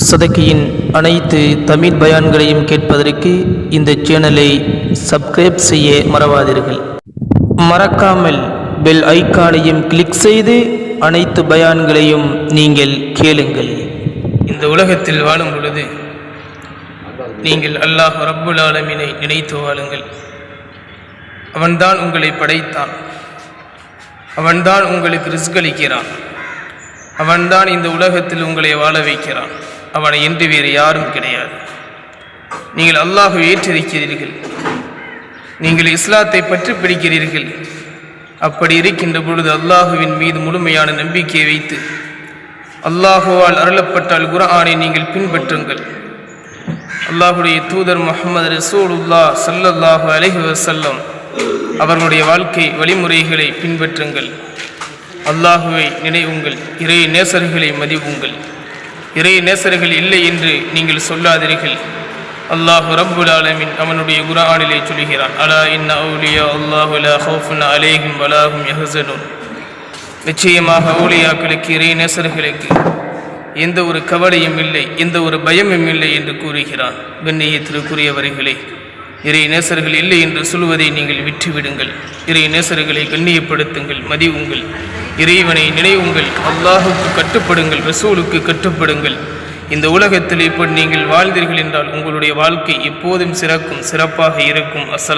சதக்கியின் அனைத்து தமிழ் பயான்களையும் கேட்பதற்கு இந்த சேனலை சப்ஸ்கிரைப் செய்ய மறவாதீர்கள். மறக்காமல் பெல் ஐக்கானையும் கிளிக் செய்து அனைத்து பயான்களையும் நீங்கள் கேளுங்கள். இந்த உலகத்தில் வாழும் பொழுது நீங்கள் அல்லாஹ் ரப்புல் ஆலமினை நினைத்து வாழுங்கள். அவன்தான் உங்களை படைத்தான். அவன்தான் உங்களுக்கு ரிஸ்க் அளிக்கிறான். அவன்தான் இந்த உலகத்தில் உங்களை வாழ வைக்கிறான். அவனை என்று வேறு யாரும் கிடையாது. நீங்கள் அல்லாஹ் ஏற்றிருக்கிறீர்கள். நீங்கள் இஸ்லாத்தை பற்றி பிடிக்கிறீர்கள். அப்படி இருக்கின்ற பொழுது அல்லாஹுவின் மீது முழுமையான நம்பிக்கையை வைத்து அல்லாஹுவால் அருளப்பட்டால் குர்ஆனை நீங்கள் பின்பற்றுங்கள். அல்லாஹுடைய தூதர் முகமது ரசூலுல்லா சல்லல்லாஹு அலஹி வசல்லம் அவர்களுடைய வாழ்க்கை வழிமுறைகளை பின்பற்றுங்கள். அல்லாஹுவை நினைவுங்கள் இறை நேசர்களை மதிவுங்கள். இறை நேசர்கள் இல்லை என்று நீங்கள் சொல்லாதீர்கள். அல்லாஹு ரப்புல் ஆலமின் அவனுடைய குரானிலே சொல்கிறான் அலா இன்ன அவுலியா அல்லாஹு லா ஹவுஃபுன் அலேஹும் வலாஹும் யஹசனும் நிச்சயமாக ஊலியாக்களுக்கு இறை நேசர்களுக்கு எந்த ஒரு கவலையும் இல்லை எந்த ஒரு பயமும் இல்லை என்று கூறுகிறான். கண்ணியத்திற்குரியவர்களே இறை நேசர்கள் இல்லை என்று சொல்வதை நீங்கள் விட்டுவிடுங்கள். இறை நேசர்களை கண்ணியப்படுத்துங்கள் மதிவுங்கள் இறைவனை நினைவுங்கள் அல்லாஹுக்கு கட்டுப்படுங்கள் ரசூலுக்கு கட்டுப்படுங்கள். இந்த உலகத்தில் இப்படி நீங்கள் வாழ்ந்தீர்கள் என்றால் உங்களுடைய வாழ்க்கை எப்போதும் சிறக்கும் சிறப்பாக இருக்கும். அஸ்ஸலாம்